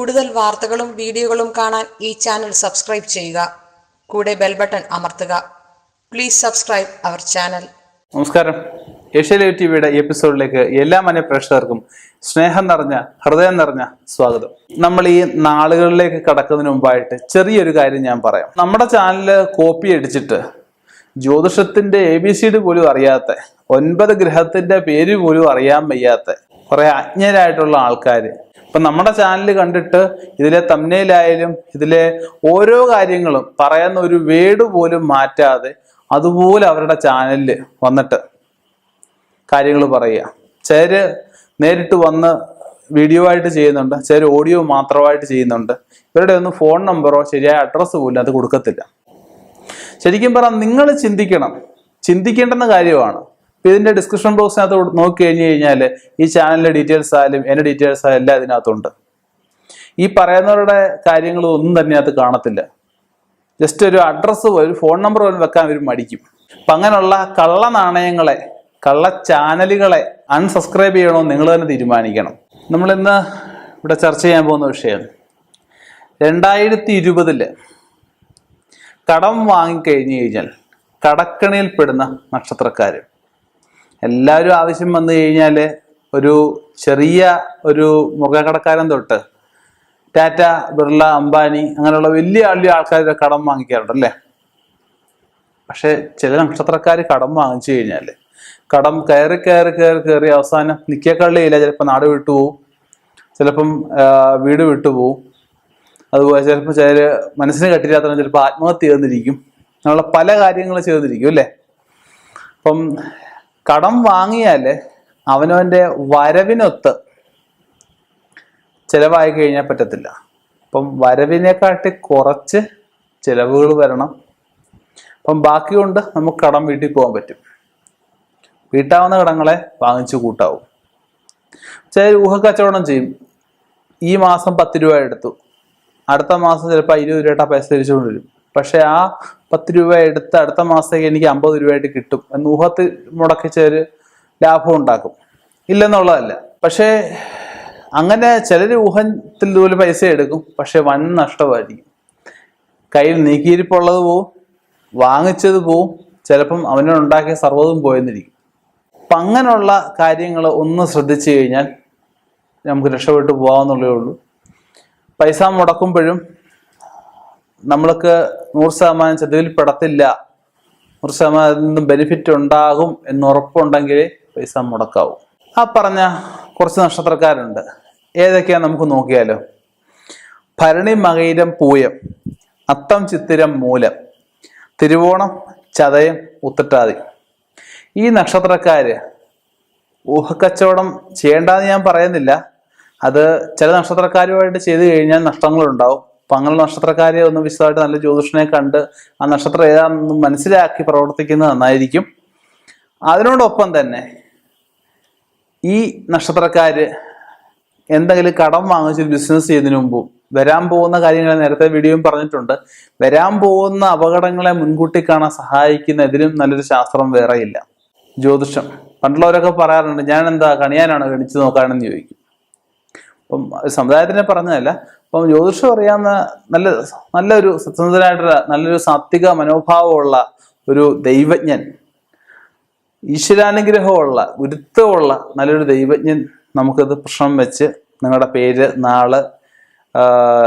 കൂടുതൽ വാർത്തകളും വീഡിയോകളും കാണാൻ ഈ ചാനൽ സബ്സ്ക്രൈബ് ചെയ്യുക. കൂടെ ബെൽ ബട്ടൺ അമർത്തുക. പ്ലീസ് സബ്സ്ക്രൈബ് അവർ ചാനൽ നമസ്കാരം. ഏഷ്യ ലൈവ് ടി വിയുടെ എപ്പിസോഡിലേക്ക് എല്ലാ മന പ്രേക്ഷകർക്കും സ്നേഹം നിറഞ്ഞ ഹൃദയം നിറഞ്ഞ സ്വാഗതം. നമ്മൾ ഈ നാളുകളിലേക്ക് കടക്കുന്നതിന് മുമ്പായിട്ട് ചെറിയൊരു കാര്യം ഞാൻ പറയാം. നമ്മുടെ ചാനൽ കോപ്പി അടിച്ചിട്ട് ജ്യോതിഷത്തിന്റെ എ ബി സി ഡി പോലും അറിയാത്ത ഒൻപത് ഗ്രഹത്തിന്റെ പേര് പോലും അറിയാൻ വയ്യാത്ത കുറെ അജ്ഞരായിട്ടുള്ള ആൾക്കാർ ഇപ്പൊ നമ്മുടെ ചാനൽ കണ്ടിട്ട് ഇതിലെ തമ്നയിലായാലും ഇതിലെ ഓരോ കാര്യങ്ങളും പറയുന്ന ഒരു വേട് പോലും മാറ്റാതെ അതുപോലെ അവരുടെ ചാനലിൽ വന്നിട്ട് കാര്യങ്ങൾ പറയുക. ചേര് നേരിട്ട് വന്ന് വീഡിയോ ആയിട്ട് ചെയ്യുന്നുണ്ട് ചേര് ഓഡിയോ മാത്രമായിട്ട് ചെയ്യുന്നുണ്ട്. ഇവരുടെ ഒന്നും ഫോൺ നമ്പറോ ശരിയായ അഡ്രസ്സ് പോലും അത് കൊടുക്കത്തില്ല. ശരിക്കും പറഞ്ഞാൽ നിങ്ങൾ ചിന്തിക്കണം. ചിന്തിക്കേണ്ടുന്ന കാര്യമാണ്. ഇതിന്റെ ഡിസ്ക്രിപ്ഷൻ ബോക്സിനകത്ത് നോക്കി കഴിഞ്ഞു കഴിഞ്ഞാൽ ഈ ചാനലിന്റെ ഡീറ്റെയിൽസ് ആയാലും എന്റെ ഡീറ്റെയിൽസ് ആയാലും എല്ലാം ഇതിനകത്തുണ്ട്. ഈ പറയുന്നവരുടെ കാര്യങ്ങൾ ഒന്നും തന്നെ അത് കാണത്തില്ല. ജസ്റ്റ് ഒരു അഡ്രസ്സ് ഒരു ഫോൺ നമ്പർ പോലും വെക്കാൻ അവർ മടിക്കും. അപ്പൊ അങ്ങനെയുള്ള കള്ള നാണയങ്ങളെ കള്ള ചാനലുകളെ അൺസബ്സ്ക്രൈബ് ചെയ്യണമെന്ന് നിങ്ങൾ തന്നെ തീരുമാനിക്കണം. നമ്മൾ ഇന്ന് ഇവിടെ ചർച്ച ചെയ്യാൻ പോകുന്ന വിഷയം രണ്ടായിരത്തി ഇരുപതിൽ കടം വാങ്ങിക്കഴിഞ്ഞു കഴിഞ്ഞാൽ കടക്കണിയിൽപ്പെടുന്ന നക്ഷത്രക്കാർ എല്ലാവരും ആവശ്യം വന്നു കഴിഞ്ഞാൽ ഒരു ചെറിയ ഒരു മുഖകടക്കാരൻ തൊട്ട് ടാറ്റ ബിർള അംബാനി അങ്ങനെയുള്ള വലിയ വലിയ ആൾക്കാരുടെ കടം വാങ്ങിക്കാറുണ്ട് അല്ലേ? പക്ഷെ ചില നക്ഷത്രക്കാർ കടം വാങ്ങിച്ചു കഴിഞ്ഞാൽ കടം കയറി കയറി കയറി കയറി അവസാനം നിക്കക്കള്ളിയില്ല. ചിലപ്പോൾ നാട് വിട്ടു പോവും. ചിലപ്പം വീട് വിട്ടു പോവും. അതുപോലെ ചിലപ്പോൾ ചിലർ മനസ്സിന് കെട്ടില്ലാത്ത ചിലപ്പോൾ ആത്മഹത്യ ചെയ്തിരിക്കും അങ്ങനെയുള്ള പല കാര്യങ്ങളും ചെയ്തിരിക്കും അല്ലേ? അപ്പം കടം വാങ്ങിയാൽ അവനവന്റെ വരവിനൊത്ത് ചിലവായി കഴിഞ്ഞാൽ പറ്റത്തില്ല. അപ്പം വരവിനെക്കാട്ടി കുറച്ച് ചിലവുകൾ വരണം. അപ്പം ബാക്കി കൊണ്ട് നമുക്ക് കടം വീട്ടിൽ പോകാൻ പറ്റും. വീട്ടാവുന്ന കടങ്ങളെ വാങ്ങിച്ചു കൂട്ടാവും. ചില ഊഹക്കച്ചവടം ചെയ്യും. ഈ മാസം പത്ത് രൂപ എടുത്തു. അടുത്ത മാസം ചിലപ്പോൾ ഇരുപത് രൂപ പൈസ തിരിച്ചു പക്ഷെ ആ പത്ത് രൂപ എടുത്ത് അടുത്ത മാസത്തേക്ക് എനിക്ക് അമ്പത് രൂപയായിട്ട് കിട്ടും. എന്ന് ഊഹത്തിൽ മുടക്കിച്ച ഒരു ലാഭം ഉണ്ടാക്കും. ഇല്ലെന്നുള്ളതല്ല. പക്ഷേ അങ്ങനെ ചിലർ ഊഹത്തിൽ ഇതുപോലെ പൈസ എടുക്കും. പക്ഷെ വൻ നഷ്ടമായിരിക്കും. കയ്യിൽ നീക്കിയിരിപ്പുള്ളത് പോവും വാങ്ങിച്ചത് പോവും ചിലപ്പം അവനുണ്ടാക്കിയ സർവതും പോയെന്നിരിക്കും. അപ്പം അങ്ങനെയുള്ള കാര്യങ്ങൾ ഒന്ന് ശ്രദ്ധിച്ചു കഴിഞ്ഞാൽ നമുക്ക് രക്ഷപ്പെട്ടു പോകാമെന്നുള്ളേ ഉള്ളൂ. പൈസ മുടക്കുമ്പോഴും നമ്മൾക്ക് നൂറ് ശതമാനം ചതിവിൽ പെടത്തില്ല. നൂറ് ശതമാനം നിന്നും ബെനിഫിറ്റ് ഉണ്ടാകും എന്ന് ഉറപ്പുണ്ടെങ്കിൽ പൈസ മുടക്കാവും. ആ പറഞ്ഞ കുറച്ച് നക്ഷത്രക്കാരുണ്ട്. ഏതൊക്കെയാ നമുക്ക് നോക്കിയാലോ. ഭരണി മകയിരം പൂയം അത്തം ചിത്തിരം മൂലം തിരുവോണം ചതയം ഉത്തട്ടാതി. ഈ നക്ഷത്രക്കാര് ഊഹക്കച്ചവടം ചെയ്യേണ്ടെന്ന് ഞാൻ പറയുന്നില്ല. അത് ചില നക്ഷത്രക്കാരുമായിട്ട് ചെയ്തു കഴിഞ്ഞാൽ നഷ്ടങ്ങളുണ്ടാവും. അങ്ങനെ നക്ഷത്രക്കാരെ ഒന്ന് വിശദമായിട്ട് നല്ല ജ്യോതിഷനെ കണ്ട് ആ നക്ഷത്രം ഏതാണെന്ന് മനസ്സിലാക്കി പ്രവർത്തിക്കുന്നത് നന്നായിരിക്കും. അതിനോടൊപ്പം തന്നെ ഈ നക്ഷത്രക്കാര് എന്തെങ്കിലും കടം വാങ്ങിച്ച് ബിസിനസ് ചെയ്യുന്നതിന് മുമ്പും വരാൻ പോകുന്ന കാര്യങ്ങൾ നേരത്തെ വീഡിയോയും പറഞ്ഞിട്ടുണ്ട്. വരാൻ പോകുന്ന അപകടങ്ങളെ മുൻകൂട്ടി കാണാൻ സഹായിക്കുന്ന ഇതിലും നല്ലൊരു ശാസ്ത്രം വേറെയില്ല. ജ്യോതിഷം. പണ്ടുള്ളവരൊക്കെ പറയാറുണ്ട് ഞാൻ എന്താ കണിയാനാണ് ഗണിച്ചു നോക്കാനെന്ന് ചോദിക്കും. അപ്പം സമുദായത്തിനെ പറഞ്ഞതല്ല അപ്പം ജ്യോതിഷം അറിയാവുന്ന നല്ല നല്ലൊരു സത്യസന്ധനായിട്ടുള്ള നല്ലൊരു സാത്വിക മനോഭാവമുള്ള ഒരു ദൈവജ്ഞൻ ഈശ്വരാനുഗ്രഹമുള്ള ഗുരുത്വമുള്ള നല്ലൊരു ദൈവജ്ഞൻ നമുക്കത് പ്രശ്നം വെച്ച് നിങ്ങളുടെ പേര് നാൾ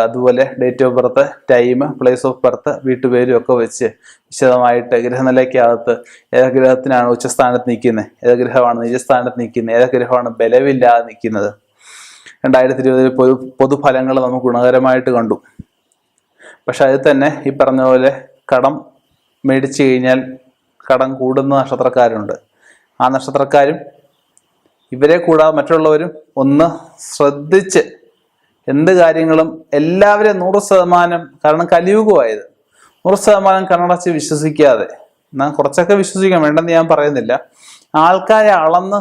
അതുപോലെ date of birth time place of birth വീട്ടുപേരും ഒക്കെ വെച്ച് വിശദമായിട്ട് ഗ്രഹനിലയ്ക്കകത്ത് ഏത് ഗ്രഹത്തിനാണ് ഉച്ചസ്ഥാനത്ത് നിൽക്കുന്നത് ഏത് ഗ്രഹമാണ് നിജസ്ഥാനത്ത് നിൽക്കുന്നത് ഏത് ഗ്രഹമാണ് ബലമില്ലാതെ നിൽക്കുന്നത്. രണ്ടായിരത്തി ഇരുപതിൽ പൊതു പൊതുഫലങ്ങൾ നമുക്ക് ഗുണകരമായിട്ട് കണ്ടു. പക്ഷെ അതിൽ തന്നെ ഈ പറഞ്ഞ പോലെ കടം മേടിച്ചു കഴിഞ്ഞാൽ കടം കൂടുന്ന നക്ഷത്രക്കാരുണ്ട്. ആ നക്ഷത്രക്കാരും ഇവരെ കൂടാതെ മറ്റുള്ളവരും ഒന്ന് ശ്രദ്ധിച്ച് എന്ത് കാര്യങ്ങളും എല്ലാവരും നൂറ് ശതമാനം കാരണം കലിയുഗമായത്. നൂറ് ശതമാനം കണ്ണടച്ച് വിശ്വസിക്കാതെ. എന്നാൽ കുറച്ചൊക്കെ വിശ്വസിക്കാൻ വേണ്ടെന്ന് ഞാൻ പറയുന്നില്ല. ആൾക്കാരെ അളന്ന്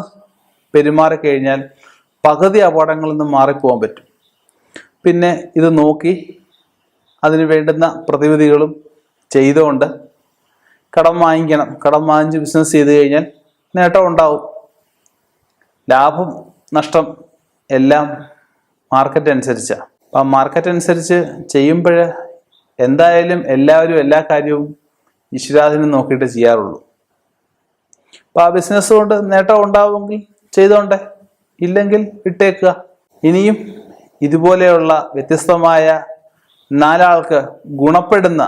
പെരുമാറി കഴിഞ്ഞാൽ പകുതി അപകടങ്ങളിൽ നിന്ന് മാറിപ്പോകാൻ പറ്റും. പിന്നെ ഇത് നോക്കി അതിന് വേണ്ടുന്ന പ്രതിവിധികളും ചെയ്തുകൊണ്ട് കടം വാങ്ങിക്കണം. കടം വാങ്ങിച്ച് ബിസിനസ് ചെയ്ത് കഴിഞ്ഞാൽ നേട്ടം ഉണ്ടാവും. ലാഭം നഷ്ടം എല്ലാം മാർക്കറ്റ് അനുസരിച്ചാണ് അപ്പം മാർക്കറ്റ് അനുസരിച്ച് ചെയ്യുമ്പോൾ എന്തായാലും എല്ലാവരും എല്ലാ കാര്യവും ഈശ്വരാധീനം നോക്കിയിട്ട് ചെയ്യാറുള്ളൂ. അപ്പം ആ ബിസിനസ് കൊണ്ട് നേട്ടം ഉണ്ടാവുമെങ്കിൽ ചെയ്തോണ്ടേ. ഇല്ലെങ്കിൽ ഇട്ടേക്കുക. ഇനിയും ഇതുപോലെയുള്ള വ്യത്യസ്തമായ നാലാൾക്ക് ഗുണപ്പെടുന്ന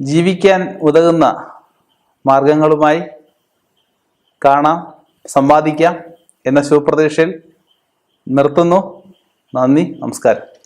ജീവിക്കാൻ ഉതകുന്ന മാർഗങ്ങളുമായി കാണാം സമ്പാദിക്കാം എന്ന ശുഭപ്രതീക്ഷയിൽ നിർത്തുന്നു. നന്ദി നമസ്കാരം.